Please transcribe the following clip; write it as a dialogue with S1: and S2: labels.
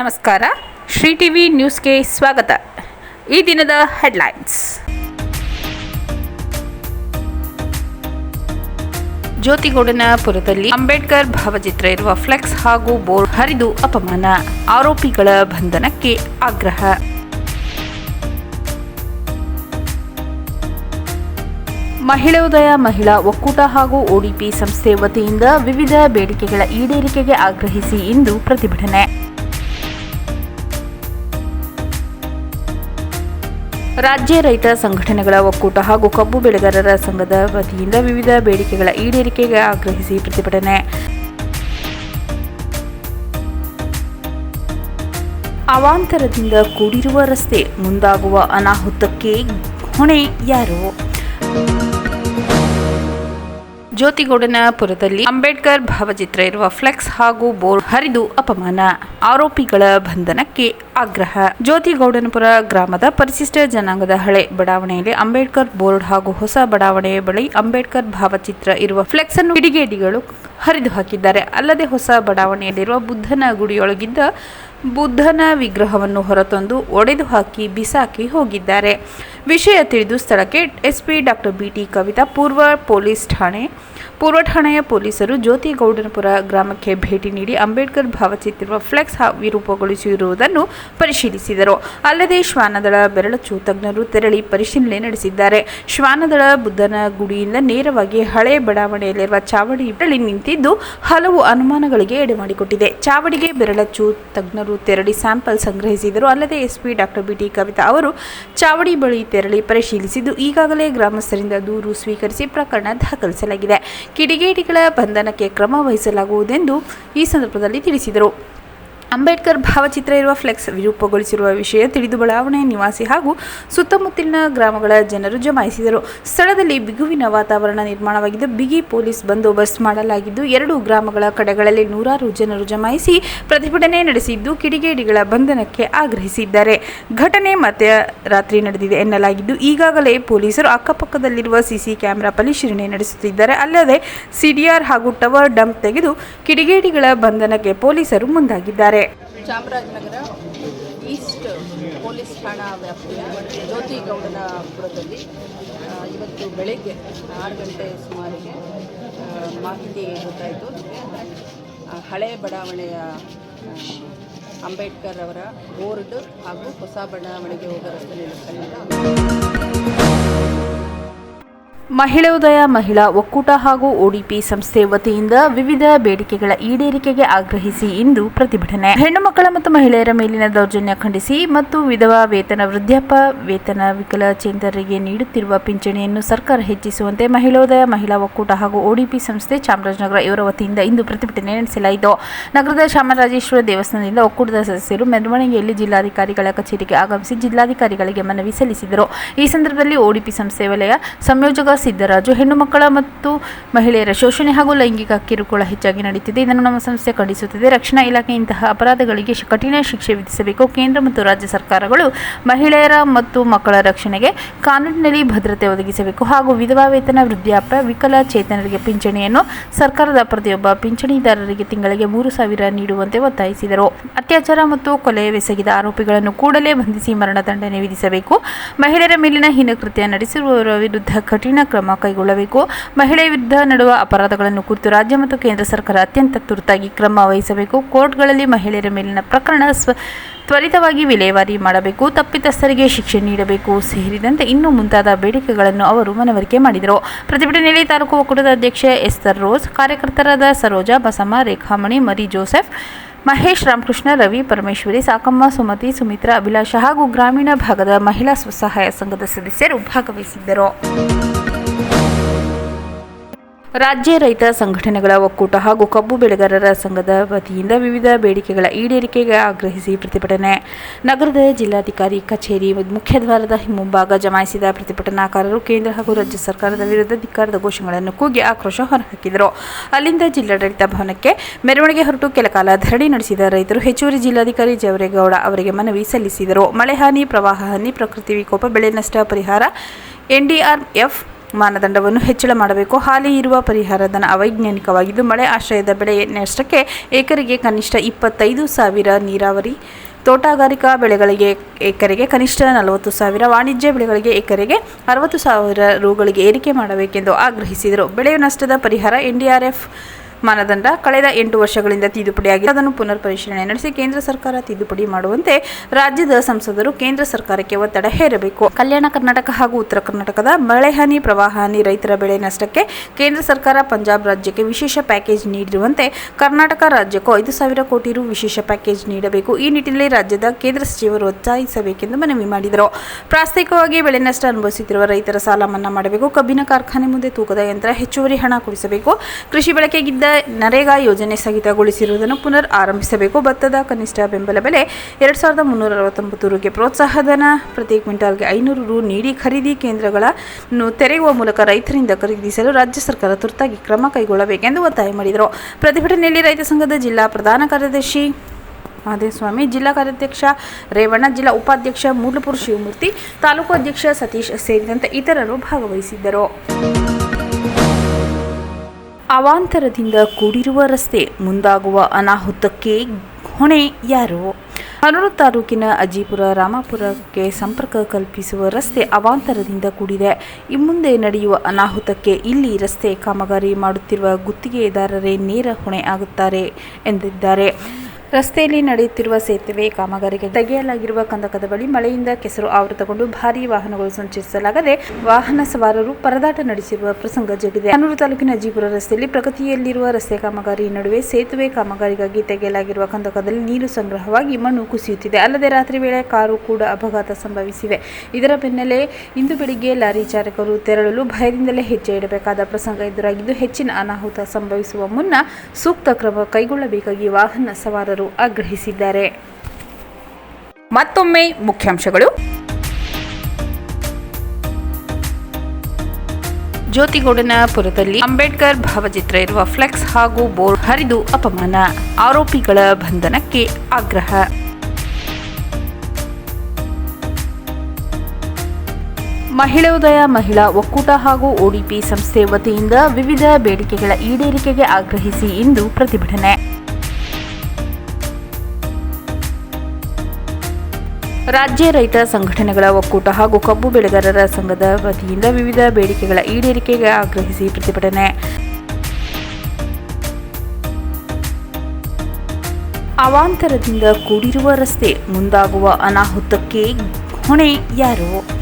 S1: ನಮಸ್ಕಾರ. ಶ್ರೀ ಟಿವಿ ನ್ಯೂಸ್ಗೆ ಸ್ವಾಗತ. ಈ ದಿನದ ಹೆಡ್ಲೈನ್ಸ್. ಜ್ಯೋತಿಗೌಡನಪುರದಲ್ಲಿ ಅಂಬೇಡ್ಕರ್ ಭಾವಚಿತ್ರ ಇರುವ ಫ್ಲೆಕ್ಸ್ ಹಾಗೂ ಬೋರ್ಡ್ ಹರಿದು ಅಪಮಾನ. ಆರೋಪಿಗಳ ಬಂಧನಕ್ಕೆ ಆಗ್ರಹ. ಮಹಿಳೋದಯ ಮಹಿಳಾ ಒಕ್ಕೂಟ ಹಾಗೂ ಒಡಿಪಿ ಸಂಸ್ಥೆ ವತಿಯಿಂದ ವಿವಿಧ ಬೇಡಿಕೆಗಳ ಈಡೇರಿಕೆಗೆ ಆಗ್ರಹಿಸಿ ಇಂದು ಪ್ರತಿಭಟನೆ. ರಾಜ್ಯ ರೈತ ಸಂಘಟನೆಗಳ ಒಕ್ಕೂಟ ಹಾಗೂ ಕಬ್ಬು ಬೆಳೆಗಾರರ ಸಂಘದ ವತಿಯಿಂದ ವಿವಿಧ ಬೇಡಿಕೆಗಳ ಈಡೇರಿಕೆಗೆ ಆಗ್ರಹಿಸಿ ಪ್ರತಿಭಟನೆ. ಅವಾಂತರದಿಂದ ಕೂಡಿರುವ ರಸ್ತೆ ಮುಂದಾಗುವ ಅನಾಹುತಕ್ಕೆ ಹೊಣೆ ಯಾರು? ಜ್ಯೋತಿಗೌಡನಪುರದಲ್ಲಿ ಅಂಬೇಡ್ಕರ್ ಭಾವಚಿತ್ರ ಇರುವ ಫ್ಲೆಕ್ಸ್ ಹಾಗೂ ಬೋರ್ಡ್ ಹರಿದು ಅಪಮಾನ. ಆರೋಪಿಗಳ ಬಂಧನಕ್ಕೆ ಆಗ್ರಹ. ಜ್ಯೋತಿಗೌಡನಪುರ ಗ್ರಾಮದ ಪರಿಶಿಷ್ಟ ಜನಾಂಗದ ಹಳೆ ಬಡಾವಣೆಯಲ್ಲಿ ಅಂಬೇಡ್ಕರ್ ಬೋರ್ಡ್ ಹಾಗೂ ಹೊಸ ಬಡಾವಣೆಯ ಬಳಿ ಅಂಬೇಡ್ಕರ್ ಭಾವಚಿತ್ರ ಇರುವ ಫ್ಲೆಕ್ಸ್ ಅನ್ನು ಕಿಡಿಗೇಡಿಗಳು ಹರಿದು ಹಾಕಿದ್ದಾರೆ. ಅಲ್ಲದೆ ಹೊಸ ಬಡಾವಣೆಯಲ್ಲಿರುವ ಬುದ್ಧನ ಗುಡಿಯೊಳಗಿದ್ದ ಬುದ್ಧನ ವಿಗ್ರಹವನ್ನು ಹೊರತಂದು ಒಡೆದು ಹಾಕಿ ಬಿಸಾಕಿ ಹೋಗಿದ್ದಾರೆ. ವಿಷಯ ತಿಳಿದು ಸ್ಥಳಕ್ಕೆ ಎಸ್ಪಿ ಡಾಕ್ಟರ್ ಬಿಟಿ ಕವಿತಾ, ಪೂರ್ವ ಪೊಲೀಸ್ ಠಾಣೆ ಪೂರ್ವ ಠಾಣೆಯ ಪೊಲೀಸರು ಜ್ಯೋತಿಗೌಡನಪುರ ಗ್ರಾಮಕ್ಕೆ ಭೇಟಿ ನೀಡಿ ಅಂಬೇಡ್ಕರ್ ಭಾವಚಿತ್ರ ಫ್ಲೆಕ್ಸ್ ವಿರೂಪಗೊಳಿಸಿರುವುದನ್ನು ಪರಿಶೀಲಿಸಿದರು. ಅಲ್ಲದೆ ಶ್ವಾನದಳ ಬೆರಳಚ್ಚು ತಜ್ಞರು ತೆರಳಿ ಪರಿಶೀಲನೆ ನಡೆಸಿದ್ದಾರೆ. ಶ್ವಾನದಳ ಬುದ್ಧನ ಗುಡಿಯಿಂದ ನೇರವಾಗಿ ಹಳೆ ಬಡಾವಣೆಯಲ್ಲಿರುವ ಚಾವಡಿ ಬಳಿ ನಿಂತಿದ್ದು ಹಲವು ಅನುಮಾನಗಳಿಗೆ ಎಡೆಮಾಡಿಕೊಟ್ಟಿದೆ. ಚಾವಡಿಗೆ ಬೆರಳಚ್ಚು ತಜ್ಞರು ತೆರಳಿ ಸ್ಯಾಂಪಲ್ ಸಂಗ್ರಹಿಸಿದರು. ಅಲ್ಲದೆ ಎಸ್ಪಿ ಡಾಕ್ಟರ್ ಬಿಟಿ ಕವಿತಾ ಅವರು ಚಾವಡಿ ಬಳಿ ತೆರಳಿ ಪರಿಶೀಲಿಸಿದ್ದು ಈಗಾಗಲೇ ಗ್ರಾಮಸ್ಥರಿಂದ ದೂರು ಸ್ವೀಕರಿಸಿ ಪ್ರಕರಣ ದಾಖಲಿಸಲಾಗಿದೆ. ಕಿಡಿಗೇಡಿಗಳ ಬಂಧನಕ್ಕೆ ಕ್ರಮ ವಹಿಸಲಾಗುವುದೆಂದು ಈ ಸಂದರ್ಭದಲ್ಲಿ ತಿಳಿಸಿದರು. ಅಂಬೇಡ್ಕರ್ ಭಾವಚಿತ್ರ ಇರುವ ಫ್ಲೆಕ್ಸ್ ವಿರೂಪಗೊಳಿಸಿರುವ ವಿಷಯ ತಿಳಿದು ಬಡಾವಣೆ ನಿವಾಸಿ ಹಾಗೂ ಸುತ್ತಮುತ್ತಲಿನ ಗ್ರಾಮಗಳ ಜನರು ಜಮಾಯಿಸಿದರು. ಸ್ಥಳದಲ್ಲಿ ಬಿಗುವಿನ ವಾತಾವರಣ ನಿರ್ಮಾಣವಾಗಿದ್ದು, ಬಿಗಿ ಪೊಲೀಸ್ ಬಂದೋಬಸ್ತ್ ಮಾಡಲಾಗಿದ್ದು, ಎರಡು ಗ್ರಾಮಗಳ ಕಡೆಗಳಲ್ಲಿ ನೂರಾರು ಜನರು ಜಮಾಯಿಸಿ ಪ್ರತಿಭಟನೆ ನಡೆಸಿದ್ದು, ಕಿಡಿಗೇಡಿಗಳ ಬಂಧನಕ್ಕೆ ಆಗ್ರಹಿಸಿದ್ದಾರೆ. ಘಟನೆ ಮತ್ತೆ ರಾತ್ರಿ ನಡೆದಿದೆ ಎನ್ನಲಾಗಿದ್ದು, ಈಗಾಗಲೇ ಪೊಲೀಸರು ಅಕ್ಕಪಕ್ಕದಲ್ಲಿರುವ ಸಿಸಿ ಕ್ಯಾಮೆರಾ ಪರಿಶೀಲನೆ ನಡೆಸುತ್ತಿದ್ದಾರೆ. ಅಲ್ಲದೆ ಸಿಡಿಆರ್ ಹಾಗೂ ಟವರ್ ಡಂಪ್ ತೆಗೆದು ಕಿಡಿಗೇಡಿಗಳ ಬಂಧನಕ್ಕೆ ಪೊಲೀಸರು ಮುಂದಾಗಿದ್ದಾರೆ.
S2: ಚಾಮರಾಜನಗರ ಈಸ್ಟ್ ಪೊಲೀಸ್ ಠಾಣಾ ವ್ಯಾಪ್ತಿಯ ಜ್ಯೋತಿಗೌಡನಪುರದಲ್ಲಿ ಆ, ಇವತ್ತು ಬೆಳಗ್ಗೆ ಆರು ಗಂಟೆ ಸುಮಾರಿಗೆ ಮಾಹಿತಿ ಗೊತ್ತಾಯಿತು. ಹಳೆ ಬಡಾವಣೆಯ ಅಂಬೇಡ್ಕರ್ ಅವರ ಬೋರ್ಡ್ ಹಾಗೂ ಹೊಸ ಬಡಾವಣೆಗೆ ಹೋಗೋ ರಸ್ತೆಯಲ್ಲಿ
S1: ಮಹಿಳೋದಯ ಮಹಿಳಾ ಒಕ್ಕೂಟ ಹಾಗೂ ಒಡಿಪಿ ಸಂಸ್ಥೆ ವತಿಯಿಂದ ವಿವಿಧ ಬೇಡಿಕೆಗಳ ಈಡೇರಿಕೆಗೆ ಆಗ್ರಹಿಸಿ ಇಂದು ಪ್ರತಿಭಟನೆ. ಹೆಣ್ಣು ಮಕ್ಕಳ ಮತ್ತು ಮಹಿಳೆಯರ ಮೇಲಿನ ದೌರ್ಜನ್ಯ ಖಂಡಿಸಿ ಮತ್ತು ವಿಧವಾ ವೇತನ ವೃದ್ಧಾಪ್ಯ ವೇತನ ವಿಕಲಚೇತನರಿಗೆ ನೀಡುತ್ತಿರುವ ಪಿಂಚಣಿಯನ್ನು ಸರ್ಕಾರ ಹೆಚ್ಚಿಸುವಂತೆ ಮಹಿಳೋದಯ ಮಹಿಳಾ ಒಕ್ಕೂಟ ಹಾಗೂ ಒಡಿಪಿ ಸಂಸ್ಥೆ ಚಾಮರಾಜನಗರ ಇವರ ವತಿಯಿಂದ ಇಂದು ಪ್ರತಿಭಟನೆ ನಡೆಸಲಾಯಿತು. ನಗರದ ಚಾಮರಾಜೇಶ್ವರ ದೇವಸ್ಥಾನದಿಂದ ಒಕ್ಕೂಟದ ಸದಸ್ಯರು ಮೆರವಣಿಗೆಯಲ್ಲಿ ಜಿಲ್ಲಾಧಿಕಾರಿಗಳ ಕಚೇರಿಗೆ ಆಗಮಿಸಿ ಜಿಲ್ಲಾಧಿಕಾರಿಗಳಿಗೆ ಮನವಿ ಸಲ್ಲಿಸಿದರು. ಈ ಸಂದರ್ಭದಲ್ಲಿ ಒಡಿಪಿ ಸಂಸ್ಥೆ ವಲಯ ಸಂಯೋಜಕ ಸಿದ್ದರಾಜು ಹೆಣ್ಣು ಮಕ್ಕಳ ಮತ್ತು ಮಹಿಳೆಯರ ಶೋಷಣೆ ಹಾಗೂ ಲೈಂಗಿಕ ಕಿರುಕುಳ ಹೆಚ್ಚಾಗಿ ನಡೆಯುತ್ತಿದೆ ಇದನ್ನು ನಮ್ಮ ಸಂಸ್ಥೆ ಖಂಡಿಸುತ್ತಿದೆ. ರಕ್ಷಣಾ ಇಲಾಖೆ ಇಂತಹ ಅಪರಾಧಗಳಿಗೆ ಕಠಿಣ ಶಿಕ್ಷೆ ವಿಧಿಸಬೇಕು. ಕೇಂದ್ರ ಮತ್ತು ರಾಜ್ಯ ಸರ್ಕಾರಗಳು ಮಹಿಳೆಯರ ಮತ್ತು ಮಕ್ಕಳ ರಕ್ಷಣೆಗೆ ಕಾನೂನಿನಲ್ಲಿ ಭದ್ರತೆ ಒದಗಿಸಬೇಕು ಹಾಗೂ ವಿಧವಾ ವೇತನ, ವೃದ್ಧಾಪ್ಯ, ವಿಕಲಚೇತನರಿಗೆ ಪಿಂಚಣಿಯನ್ನು ಸರ್ಕಾರದ ಪ್ರತಿಯೊಬ್ಬ ಪಿಂಚಣಿದಾರರಿಗೆ ತಿಂಗಳಿಗೆ ಮೂರು ಸಾವಿರ ನೀಡುವಂತೆ ಒತ್ತಾಯಿಸಿದರು. ಅತ್ಯಾಚಾರ ಮತ್ತು ಕೊಲೆ ಎಸಗಿದ ಆರೋಪಿಗಳನ್ನು ಕೂಡಲೇ ಬಂಧಿಸಿ ಮರಣದಂಡನೆ ವಿಧಿಸಬೇಕು. ಮಹಿಳೆಯರ ಮೇಲಿನ ಹೀನಕೃತ್ಯ ನಡೆಸಿರುವವರ ವಿರುದ್ಧ ಕಠಿಣ ಕ್ರಮ ಕೈಗೊಳ್ಳಬೇಕು. ಮಹಿಳೆ ವಿರುದ್ಧ ನಡುವ ಅಪರಾಧಗಳನ್ನು ಕುರಿತು ರಾಜ್ಯ ಮತ್ತು ಕೇಂದ್ರ ಸರ್ಕಾರ ಅತ್ಯಂತ ತುರ್ತಾಗಿ ಕ್ರಮ ವಹಿಸಬೇಕು. ಕೋರ್ಟ್ಗಳಲ್ಲಿ ಮಹಿಳೆಯರ ಮೇಲಿನ ಪ್ರಕರಣ ತ್ವರಿತವಾಗಿ ವಿಲೇವಾರಿ ಮಾಡಬೇಕು. ತಪ್ಪಿತಸ್ಥರಿಗೆ ಶಿಕ್ಷೆ ನೀಡಬೇಕು. ಸೇರಿದಂತೆ ಇನ್ನೂ ಮುಂತಾದ ಬೇಡಿಕೆಗಳನ್ನು ಅವರು ಮನವರಿಕೆ ಮಾಡಿದರು. ಪ್ರತಿಭಟನೆಯಲ್ಲಿ ತಾಲೂಕು ಒಕ್ಕೂಟದ ಅಧ್ಯಕ್ಷ ಎಸ್ತರ್ ರೋಸ್, ಕಾರ್ಯಕರ್ತರಾದ ಸರೋಜಾ ಬಸಮ್ಮ, ರೇಖಾಮಣಿ, ಮರಿ ಜೋಸೆಫ್, ಮಹೇಶ್ ರಾಮಕೃಷ್ಣ, ರವಿ ಪರಮೇಶ್ವರಿ, ಸಾಕಮ್ಮ, ಸುಮತಿ, ಸುಮಿತ್ರಾ, ಅಭಿಲಾಷ ಹಾಗೂ ಗ್ರಾಮೀಣ ಭಾಗದ ಮಹಿಳಾ ಸ್ವಸಹಾಯ ಸಂಘದ ಸದಸ್ಯರು ಭಾಗವಹಿಸಿದ್ದರು. ರಾಜ್ಯ ರೈತ ಸಂಘಟನೆಗಳ ಒಕ್ಕೂಟ ಹಾಗೂ ಕಬ್ಬು ಬೆಳೆಗಾರರ ಸಂಘದ ವತಿಯಿಂದ ವಿವಿಧ ಬೇಡಿಕೆಗಳ ಈಡೇರಿಕೆಗೆ ಆಗ್ರಹಿಸಿ ಪ್ರತಿಭಟನೆ. ನಗರದ ಜಿಲ್ಲಾಧಿಕಾರಿ ಕಚೇರಿ ಮುಖ್ಯದ್ವಾರದ ಮುಂಭಾಗ ಜಮಾಯಿಸಿದ ಪ್ರತಿಭಟನಾಕಾರರು ಕೇಂದ್ರ ಹಾಗೂ ರಾಜ್ಯ ಸರ್ಕಾರದ ವಿರುದ್ಧ ಧಿಕ್ಕಾರದ ಘೋಷಣೆಗಳನ್ನು ಕೂಗಿ ಆಕ್ರೋಶ ಹೊರಹಾಕಿದರು. ಅಲ್ಲಿಂದ ಜಿಲ್ಲಾಡಳಿತ ಭವನಕ್ಕೆ ಮೆರವಣಿಗೆ ಹೊರಟು ಕೆಲಕಾಲ ಧರಣಿ ನಡೆಸಿದ ರೈತರು ಹೆಚ್ಚುವರಿ ಜಿಲ್ಲಾಧಿಕಾರಿ ಜವರೇಗೌಡ ಅವರಿಗೆ ಮನವಿ ಸಲ್ಲಿಸಿದರು. ಮಳೆ ಹಾನಿ, ಪ್ರವಾಹ ಹಾನಿ, ಪ್ರಕೃತಿ ವಿಕೋಪ, ಬೆಳೆ ನಷ್ಟ ಪರಿಹಾರ, ಎನ್ಡಿಆರ್ಎಫ್ ಮಾನದಂಡವನ್ನು ಹೆಚ್ಚಳ ಮಾಡಬೇಕು. ಹಾಲಿ ಇರುವ ಪರಿಹಾರ ಧನ ಅವೈಜ್ಞಾನಿಕವಾಗಿದ್ದು, ಮಳೆ ಆಶ್ರಯದ ಬೆಳೆ ನಷ್ಟಕ್ಕೆ ಎಕರೆಗೆ ಕನಿಷ್ಠ ಇಪ್ಪತ್ತೈದು ಸಾವಿರ ನೀರಾವರಿ, ತೋಟಗಾರಿಕಾ ಬೆಳೆಗಳಿಗೆ ಎಕರೆಗೆ ಕನಿಷ್ಠ ನಲವತ್ತು ಸಾವಿರ, ವಾಣಿಜ್ಯ ಬೆಳೆಗಳಿಗೆ ಎಕರೆಗೆ ಅರವತ್ತು ಸಾವಿರ ರುಗಳಿಗೆ ಏರಿಕೆ ಮಾಡಬೇಕೆಂದು ಆಗ್ರಹಿಸಿದರು. ಬೆಳೆ ನಷ್ಟದ ಪರಿಹಾರ ಎನ್ಡಿಆರ್ಎಫ್ ಮಾನದಂಡ ಕಳೆದ ಎಂಟು ವರ್ಷಗಳಿಂದ ತಿದ್ದುಪಡಿಯಾಗಿದೆ ಅದನ್ನು ಪುನರ್ ಪರಿಶೀಲನೆ ನಡೆಸಿ ಕೇಂದ್ರ ಸರ್ಕಾರ ತಿದ್ದುಪಡಿ ಮಾಡುವಂತೆ ರಾಜ್ಯದ ಸಂಸದರು ಕೇಂದ್ರ ಸರ್ಕಾರಕ್ಕೆ ಒತ್ತಡ ಹೇರಬೇಕು. ಕಲ್ಯಾಣ ಕರ್ನಾಟಕ ಹಾಗೂ ಉತ್ತರ ಕರ್ನಾಟಕದ ಮಳೆ ಹಾನಿ, ಪ್ರವಾಹ ಹಾನಿ, ರೈತರ ಬೆಳೆ ನಷ್ಟಕ್ಕೆ ಕೇಂದ್ರ ಸರ್ಕಾರ ಪಂಜಾಬ್ ರಾಜ್ಯಕ್ಕೆ ವಿಶೇಷ ಪ್ಯಾಕೇಜ್ ನೀಡಿರುವಂತೆ ಕರ್ನಾಟಕ ರಾಜ್ಯಕ್ಕೂ ಐದು ಸಾವಿರ ಕೋಟಿ ರು ವಿಶೇಷ ಪ್ಯಾಕೇಜ್ ನೀಡಬೇಕು. ಈ ನಿಟ್ಟಿನಲ್ಲಿ ರಾಜ್ಯದ ಕೇಂದ್ರ ಸಚಿವರು ಒತ್ತಾಯಿಸಬೇಕೆಂದು ಮನವಿ ಮಾಡಿದರು. ಪ್ರಾಸ್ತಾವಿಕವಾಗಿ ಬೆಳೆ ನಷ್ಟ ಅನುಭವಿಸುತ್ತಿರುವ ರೈತರ ಸಾಲ ಮನ್ನಾ ಮಾಡಬೇಕು. ಕಬ್ಬಿನ ಕಾರ್ಖಾನೆ ಮುಂದೆ ತೂಕದ ಯಂತ್ರ ಹೆಚ್ಚುವರಿ ಹಣ ಕೊಡಿಸಬೇಕು. ಕೃಷಿ ಬಳಕೆಗಿದ್ದ ನರೇಗಾ ಯೋಜನೆ ಸ್ಥಗಿತಗೊಳಿಸಿರುವುದನ್ನು ಪುನರ್ ಆರಂಭಿಸಬೇಕು. ಭತ್ತದ ಕನಿಷ್ಠ ಬೆಂಬಲ ಬೆಲೆ ಎರಡು ಸಾವಿರದ ಮುನ್ನೂರ ಅರವತ್ತೊಂಬತ್ತು ರುಗೆ ಪ್ರೋತ್ಸಾಹಧನ ಪ್ರತಿ ಕ್ವಿಂಟಾಲ್ಗೆ ಐನೂರು ರು ನೀಡಿ ಖರೀದಿ ಕೇಂದ್ರಗಳನ್ನು ತೆರೆಯುವ ಮೂಲಕ ರೈತರಿಂದ ಖರೀದಿಸಲು ರಾಜ್ಯ ಸರ್ಕಾರ ತುರ್ತಾಗಿ ಕ್ರಮ ಕೈಗೊಳ್ಳಬೇಕೆಂದು ಒತ್ತಾಯ ಮಾಡಿದರು. ಪ್ರತಿಭಟನೆಯಲ್ಲಿ ರೈತ ಸಂಘದ ಜಿಲ್ಲಾ ಪ್ರಧಾನ ಕಾರ್ಯದರ್ಶಿ ಮಾದೇಸ್ವಾಮಿ ಜಿಲ್ಲಾ ಕಾರ್ಯಾಧ್ಯಕ್ಷ ರೇವಣ್ಣ, ಜಿಲ್ಲಾ ಉಪಾಧ್ಯಕ್ಷ ಮೂಲಪುರ ಶಿವಮೂರ್ತಿ, ತಾಲೂಕು ಅಧ್ಯಕ್ಷ ಸತೀಶ್ ಸೇರಿದಂತೆ ಇತರರು ಭಾಗವಹಿಸಿದ್ದರು. ಅವಾಂತರದಿಂದ ಕೂಡಿರುವ ರಸ್ತೆ ಮುಂದಾಗುವ ಅನಾಹುತಕ್ಕೆ ಹೊಣೆ ಯಾರು? ಹನೂರು ತಾಲೂಕಿನ ಅಜ್ಜಿಪುರ ರಾಮಾಪುರಕ್ಕೆ ಸಂಪರ್ಕ ಕಲ್ಪಿಸುವ ರಸ್ತೆ ಅವಾಂತರದಿಂದ ಕೂಡಿದೆ. ಮುಂದೆ ನಡೆಯುವ ಅನಾಹುತಕ್ಕೆ ಇಲ್ಲಿ ರಸ್ತೆ ಕಾಮಗಾರಿ ಮಾಡುತ್ತಿರುವ ಗುತ್ತಿಗೆದಾರರೇ ನೇರ ಹೊಣೆ ಆಗುತ್ತಾರೆ ಎಂದಿದ್ದಾರೆ. ರಸ್ತೆಯಲ್ಲಿ ನಡೆಯುತ್ತಿರುವ ಸೇತುವೆ ಕಾಮಗಾರಿಗೆ ತೆಗೆಯಲಾಗಿರುವ ಕಂದಕದ ಬಳಿ ಮಳೆಯಿಂದ ಕೆಸರು ಆವೃತಗೊಂಡು ಭಾರೀ ವಾಹನಗಳು ಸಂಚರಿಸಲಾಗದೆ ವಾಹನ ಸವಾರರು ಪರದಾಟ ನಡೆಸಿರುವ ಪ್ರಸಂಗ ಜಗಿದೆ. ಹನೂರು ತಾಲೂಕಿನ ಜೀಪುರ ರಸ್ತೆಯಲ್ಲಿ ಪ್ರಗತಿಯಲ್ಲಿರುವ ರಸ್ತೆ ಕಾಮಗಾರಿ ನಡುವೆ ಸೇತುವೆ ಕಾಮಗಾರಿಗಾಗಿ ತೆಗೆಯಲಾಗಿರುವ ಕಂದಕದಲ್ಲಿ ನೀರು ಸಂಗ್ರಹವಾಗಿ ಮಣ್ಣು ಕುಸಿಯುತ್ತಿದೆ. ಅಲ್ಲದೆ ರಾತ್ರಿ ವೇಳೆ ಕಾರು ಕೂಡ ಅಪಘಾತ ಸಂಭವಿಸಿವೆ. ಇದರ ಬೆನ್ನಲ್ಲೇ ಇಂದು ಬೆಳಿಗ್ಗೆ ಲಾರಿ ಚಾಲಕರು ತೆರಳಲು ಭಯದಿಂದಲೇ ಹೆಜ್ಜೆ ಇಡಬೇಕಾದ ಪ್ರಸಂಗ ಎದುರಾಗಿದ್ದು, ಹೆಚ್ಚಿನ ಅನಾಹುತ ಸಂಭವಿಸುವ ಮುನ್ನ ಸೂಕ್ತ ಕ್ರಮ ಕೈಗೊಳ್ಳಬೇಕಾಗಿ ವಾಹನ ಸವಾರರು ಆಗ್ರಹಿಸಿದ್ದಾರೆ. ಮತ್ತೊಮ್ಮೆ ಮುಖ್ಯಾಂಶಗಳು. ಜ್ಯೋತಿಗೌಡನಪುರದಲ್ಲಿ ಅಂಬೇಡ್ಕರ್ ಭಾವಚಿತ್ರ ಇರುವ ಫ್ಲೆಕ್ಸ್ ಹಾಗೂ ಬೋರ್ಡ್ ಹರಿದು ಅಪಮಾನ. ಆರೋಪಿಗಳ ಬಂಧನಕ್ಕೆ ಆಗ್ರಹ. ಮಹಿಳೋದಯ ಮಹಿಳಾ ಒಕ್ಕೂಟ ಹಾಗೂ ಒಡಿಪಿ ಸಂಸ್ಥೆ ವತಿಯಿಂದ ವಿವಿಧ ಬೇಡಿಕೆಗಳ ಈಡೇರಿಕೆಗೆ ಆಗ್ರಹಿಸಿ ಇಂದು ಪ್ರತಿಭಟನೆ. ರಾಜ್ಯ ರೈತ ಸಂಘಟನೆಗಳ ಒಕ್ಕೂಟ ಹಾಗೂ ಕಬ್ಬು ಬೆಳೆಗಾರರ ಸಂಘದ ವತಿಯಿಂದ ವಿವಿಧ ಬೇಡಿಕೆಗಳ ಈಡೇರಿಕೆಗೆ ಆಗ್ರಹಿಸಿ ಪ್ರತಿಭಟನೆ. ಅವಾಂತರದಿಂದ ಕೂಡಿರುವ ರಸ್ತೆ ಮುಂದಾಗುವ ಅನಾಹುತಕ್ಕೆ ಹೊಣೆ ಯಾರು?